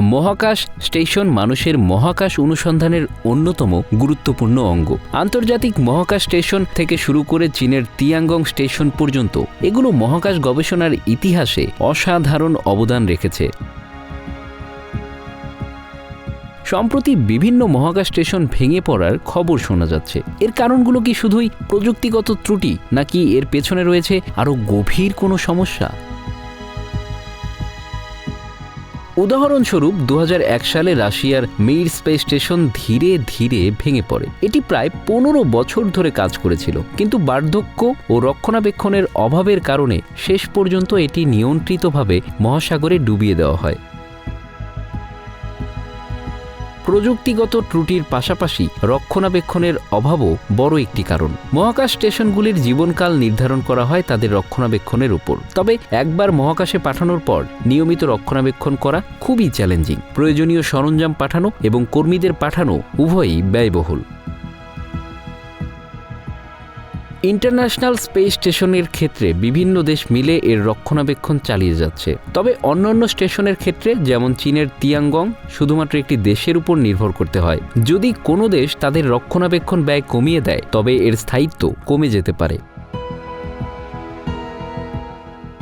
মহাকাশ স্টেশন মানুষের মহাকাশ অনুসন্ধানের অন্যতম গুরুত্বপূর্ণ অঙ্গ। আন্তর্জাতিক মহাকাশ স্টেশন থেকে শুরু করে চীনের তিয়াঙ্গং স্টেশন পর্যন্ত এগুলো মহাকাশ গবেষণার ইতিহাসে অসাধারণ অবদান রেখেছে। সম্প্রতি বিভিন্ন মহাকাশ স্টেশন ভেঙে পড়ার খবর শোনা যাচ্ছে। এর কারণগুলো কি শুধুই প্রযুক্তিগত ত্রুটি, নাকি এর পেছনে রয়েছে আরও গভীর কোনো সমস্যা? উদাহরণস্বরূপ দু হাজার এক সালে রাশিয়ার মির স্পেস স্টেশন ধীরে ধীরে ভেঙে পড়ে। এটি প্রায় পনেরো বছর ধরে কাজ করেছিল, কিন্তু বার্ধক্য ও রক্ষণাবেক্ষণের অভাবের কারণে শেষ পর্যন্ত এটি নিয়ন্ত্রিতভাবে মহাসাগরে ডুবিয়ে দেওয়া হয়। প্রযুক্তিগত ত্রুটির পাশাপাশি রক্ষণাবেক্ষণের অভাবও বড় একটি কারণ। মহাকাশ স্টেশনগুলির জীবনকাল নির্ধারণ করা হয় তাদের রক্ষণাবেক্ষণের উপর। তবে একবার মহাকাশে পাঠানোর পর নিয়মিত রক্ষণাবেক্ষণ করা খুবই চ্যালেঞ্জিং। প্রয়োজনীয় সরঞ্জাম পাঠানো এবং কর্মীদের পাঠানো উভয়ই ব্যয়বহুল। ইন্টারন্যাশনাল স্পেস স্টেশনের ক্ষেত্রে বিভিন্ন দেশ মিলে এর রক্ষণাবেক্ষণ চালিয়ে যাচ্ছে। তবে অন্যান্য স্টেশনের ক্ষেত্রে, যেমন চীনের তিয়াঙ্গং শুধুমাত্র একটি দেশের উপর নির্ভর করতে হয়। যদি কোনো দেশ তাদের রক্ষণাবেক্ষণ ব্যয় কমিয়ে দেয়, তবে এর স্থায়িত্ব কমে যেতে পারে।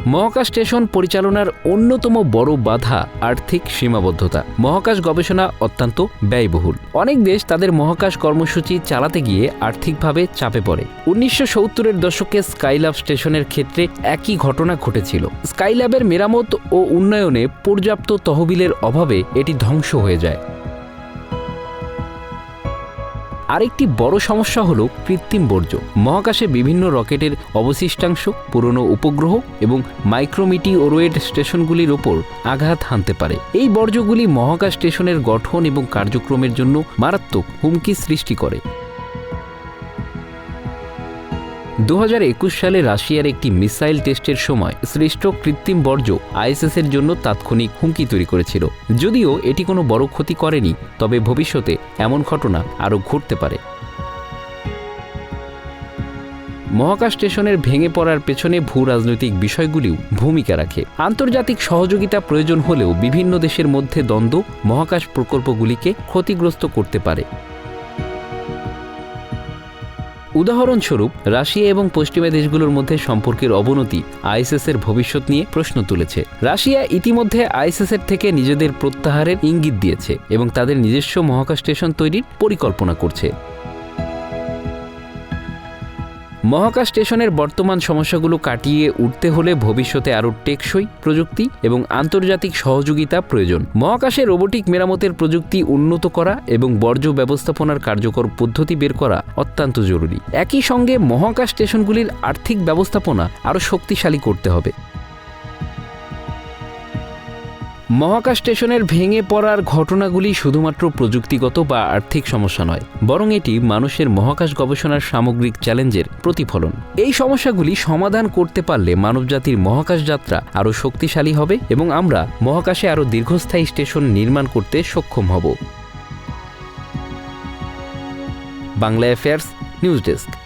মহাকাশ স্টেশন পরিচালনার অন্যতম বড় বাধা আর্থিক সীমাবদ্ধতা। মহাকাশ গবেষণা অত্যন্ত ব্যয়বহুল। অনেক দেশ তাদের মহাকাশ কর্মসূচি চালাতে গিয়ে আর্থিকভাবে চাপে পড়ে। উনিশশো সত্তরের দশকে স্কাইল্যাব স্টেশনের ক্ষেত্রে একই ঘটনা ঘটেছিল। স্কাইল্যাবের মেরামত ও উন্নয়নে পর্যাপ্ত তহবিলের অভাবে এটি ধ্বংস হয়ে যায়। আরেকটি বড় সমস্যা হলো কৃত্রিম বর্জ্য। মহাকাশে বিভিন্ন রকেটের অবশিষ্টাংশ, পুরনো উপগ্রহ এবং মাইক্রোমিটি মাইক্রোমিটিওরোয়েড স্টেশনগুলির ওপর আঘাত হানতে পারে। এই বর্জ্যগুলি মহাকাশ স্টেশনের গঠন এবং কার্যক্রমের জন্য মারাত্মক হুমকি সৃষ্টি করে। দু হাজার একুশ সালে রাশিয়ার একটি মিসাইল টেস্টের সময় সৃষ্ট কৃত্রিম বর্জ্য আইএসএস এর জন্য তাৎক্ষণিক হুমকি তৈরি করেছিল। যদিও এটি কোনো বড় ক্ষতি করেনি, তবে ভবিষ্যতে এমন ঘটনা আরও ঘটতে পারে। মহাকাশ স্টেশনের ভেঙে পড়ার পেছনে ভূ রাজনৈতিক বিষয়গুলিও ভূমিকা রাখে। আন্তর্জাতিক সহযোগিতা প্রয়োজন হলেও বিভিন্ন দেশের মধ্যে দ্বন্দ্ব মহাকাশ প্রকল্পগুলিকে ক্ষতিগ্রস্ত করতে পারে। উদাহরণস্বরূপ, রাশিয়া এবং পশ্চিমা দেশগুলোর মধ্যে সম্পর্কের অবনতি আইএসএস এর ভবিষ্যৎ নিয়ে প্রশ্ন তুলেছে। রাশিয়া ইতিমধ্যে আইএসএস এর থেকে নিজেদের প্রত্যাহারের ইঙ্গিত দিয়েছে এবং তাদের নিজস্ব মহাকাশ স্টেশন তৈরির পরিকল্পনা করছে। মহাকাশ স্টেশনের বর্তমান সমস্যাগুলো কাটিয়ে উঠতে হলে ভবিষ্যতে আরও টেকসই প্রযুক্তি এবং আন্তর্জাতিক সহযোগিতা প্রয়োজন। মহাকাশে রোবোটিক মেরামতের প্রযুক্তি উন্নত করা এবং বর্জ্য ব্যবস্থাপনার কার্যকর পদ্ধতি বের করা অত্যন্ত জরুরি। একই সঙ্গে মহাকাশ স্টেশনগুলির আর্থিক ব্যবস্থাপনা আরও শক্তিশালী করতে হবে। মহাকাশ স্টেশনের ভেঙে পড়ার ঘটনাগুলি শুধুমাত্র প্রযুক্তিগত বা আর্থিক সমস্যা নয়, বরং এটি মানুষের মহাকাশ গবেষণার সামগ্রিক চ্যালেঞ্জের প্রতিফলন। এই সমস্যাগুলি সমাধান করতে পারলে মানবজাতির মহাকাশ যাত্রা আরও শক্তিশালী হবে এবং আমরা মহাকাশে আরও দীর্ঘস্থায়ী স্টেশন নির্মাণ করতে সক্ষম হব। Bangla affairs, news desk.